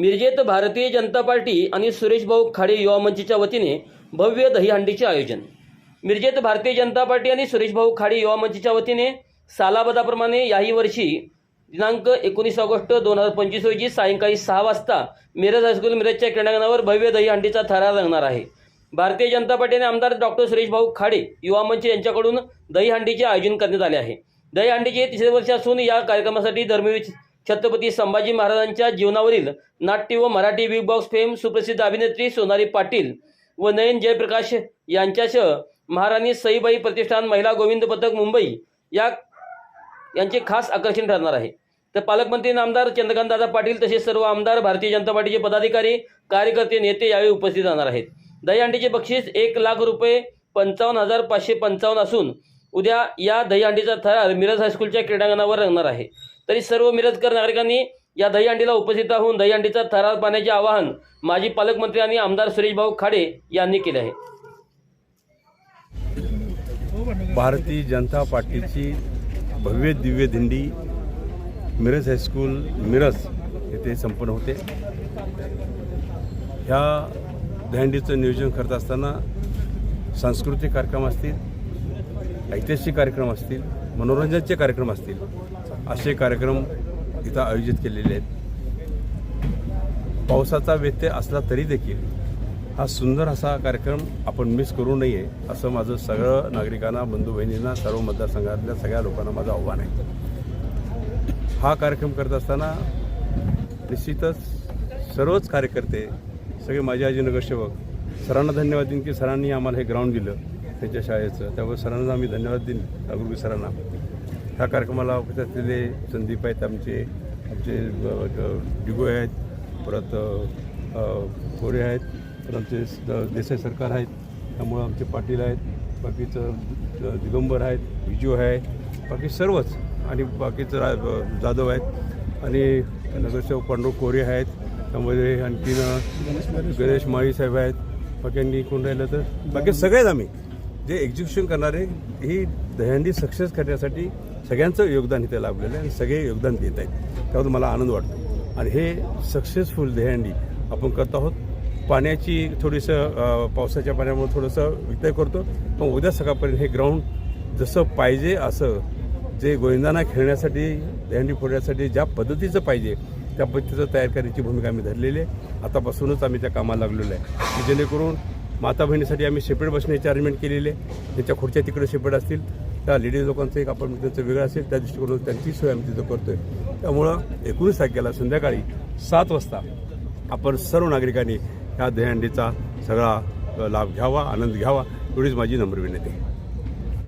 मिरजेत Bharatiya Janata party आणि सुरेश भाऊ खाडे युवा मंचच्या वतीने भव्य दहीहंडीचे आयोजन. मिरजेत भारतीय जनता पार्टी आणि सुरेश भाऊ खाडे युवा मंचच्या वतीने सालाबदाप्रमाणे याही वर्षी दिनांक एकोणीस ऑगस्ट दोन हजार पंचवीस रोजी सायंकाळी सहा वाजता मिरज हायस्कूल मिरजच्या क्रीडांगणावर भव्य दहीहंडीचा थरार रंगणार आहे. भारतीय जनता पार्टीने आमदार डॉक्टर सुरेश भाऊ खाडे युवा मंच यांच्याकडून दहीहंडीचे आयोजन करण्यात आले आहे. दहीहंडीचे तिसरे वर्ष असून या कार्यक्रमासाठी धर्मवीर छत्रपती संभाजी महाराजांच्या जीवनावरील नाट्य व मराठी बिग बॉक्स फेम सुप्रसिद्ध अभिनेत्री सोनाली पाटील व नयन जयप्रकाश यांच्यासह महाराणी सईबाई प्रतिष्ठान महिला गोविंद पथक मुंबई या यांचे खास आकर्षण ठरणार आहे. तर पालकमंत्री आमदार चंद्रकांतदादा पाटील तसेच सर्व आमदार भारतीय जनता पार्टीचे पदाधिकारी कार्यकर्ते नेते यावेळी उपस्थित राहणार आहेत. दहीहंडीचे बक्षीस एक लाख रुपये पंचावन्न हजार पाचशे पंचावन्न असून उद्या या दहीहंडीचा थरार मिरज हायस्कूलच्या क्रीडांगणावर रंगणार आहे. तरी सर्व मिरजकर नागरिकांनी या दहीहंडीला उपस्थित राहून दहीहंडीचा थरार पाण्याचे आवाहन माजी पालकमंत्री आणि आमदार सुरेश भाऊ खाडे यांनी केले आहे. भारतीय जनता पार्टीची भव्य दिव्य दिंडी मिरज हायस्कूल मिरज येथे संपन्न होते. ह्या दहंडीचं नियोजन करत असताना सांस्कृतिक कार्यक्रम असतील ऐतिहासिक कार्यक्रम असतील मनोरंजनाचे कार्यक्रम असतील असे कार्यक्रम इथं आयोजित केलेले आहेत. पावसाचा व्यत्यय असला तरी देखील हा सुंदर असा कार्यक्रम आपण मिस करू नये असं माझं सगळं नागरिकांना बंधू बहिणींना सर्व मतदारसंघातल्या सगळ्या लोकांना माझं आव्हान आहे. हा कार्यक्रम करत असताना निश्चितच सर्वच कार्यकर्ते सगळे माझे आजी नगरसेवक सरांना धन्यवाद देईन की सरांनी आम्हाला हे ग्राउंड दिलं. त्यांच्या शाळेचं. त्यामुळे सरांना आम्ही धन्यवाद देईन नागुरगी सरांना. ह्या कार्यक्रमाला उपस्थित असलेले संदीप आहेत आमचे आमचे डिगो आहेत परत कोरे आहेत तर आमचे देसाई सरकार आहेत त्यामुळं आमचे पाटील आहेत बाकीचं दिगंबर आहेत विजू आहे बाकी सर्वच आणि बाकीचं रा जाधव आहेत आणि नगरसेवक पांडू कोरे आहेत त्यामध्ये आणखीन गणेश माळी साहेब आहेत बाकी आणखी कोण राहिलं तर बाकी सगळेच आम्ही. जे एक्झिक्युशन करणारे ही दहंडी सक्सेस करण्यासाठी सगळ्यांचं योगदान इथे लाभलेलं आहे आणि सगळे योगदान देत आहेत. त्यावर मला आनंद वाटतो. आणि हे सक्सेसफुल दहंडी आपण करत आहोत. पाण्याची थोडीसं पावसाच्या पाण्यामुळे थोडंसं व्यत्यय करतो. पण उद्या सकाळपर्यंत हे ग्राउंड जसं पाहिजे असं जे गोविंदांना खेळण्यासाठी दहंडी फोडण्यासाठी ज्या पद्धतीचं पाहिजे त्या पद्धतीचं तयार करण्याची भूमिका आम्ही धरलेली आहे. आतापासूनच आम्ही त्या कामाला लागलेलो आहे. की जेणेकरून माता बहिणीसाठी आम्ही सेपरेट बसण्याचे अरेंजमेंट केलेले आहे. त्यांच्या खुर्च्या तिकडे सेपरेट असतील त्या लेडीज लोकांचं एक आपण त्यांचं वेगळं असेल त्या दृष्टिकोनातून त्यांची सोय आम्ही तिथं करतोय. त्यामुळं एकोणीस तारखेला संध्याकाळी सात वाजता आपण सर्व नागरिकांनी ह्या दहीहंडीचा सगळा लाभ घ्यावा आनंद घ्यावा एवढीच माझी नम्र विनंती आहे.